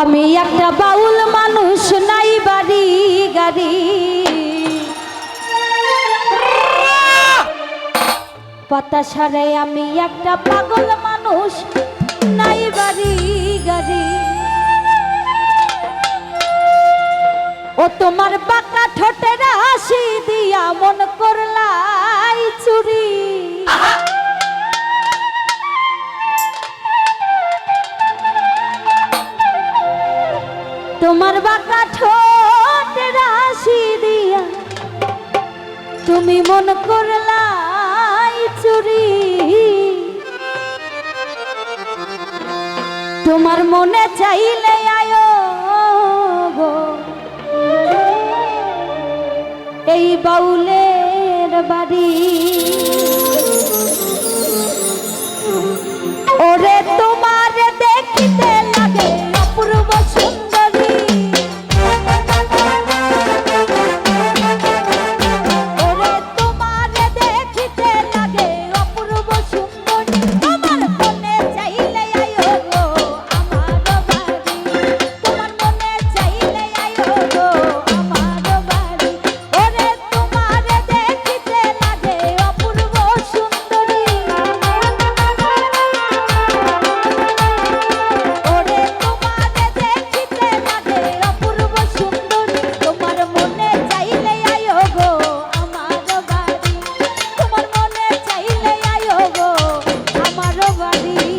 আমি একটা বাউল মানুষ, নাই বাড়ি, গাড়ি। পাতা সারে আমি একটা পাগল মানুষ, নাই বাড়ি, গাড়ি। ও তোমার পাকা ঠোঁটের হাসি দিয়া মন করলা মন করলাই চুরি। তোমার মনে চাইলে আয়ো গো। এই বাউলের বাড়ি। পারি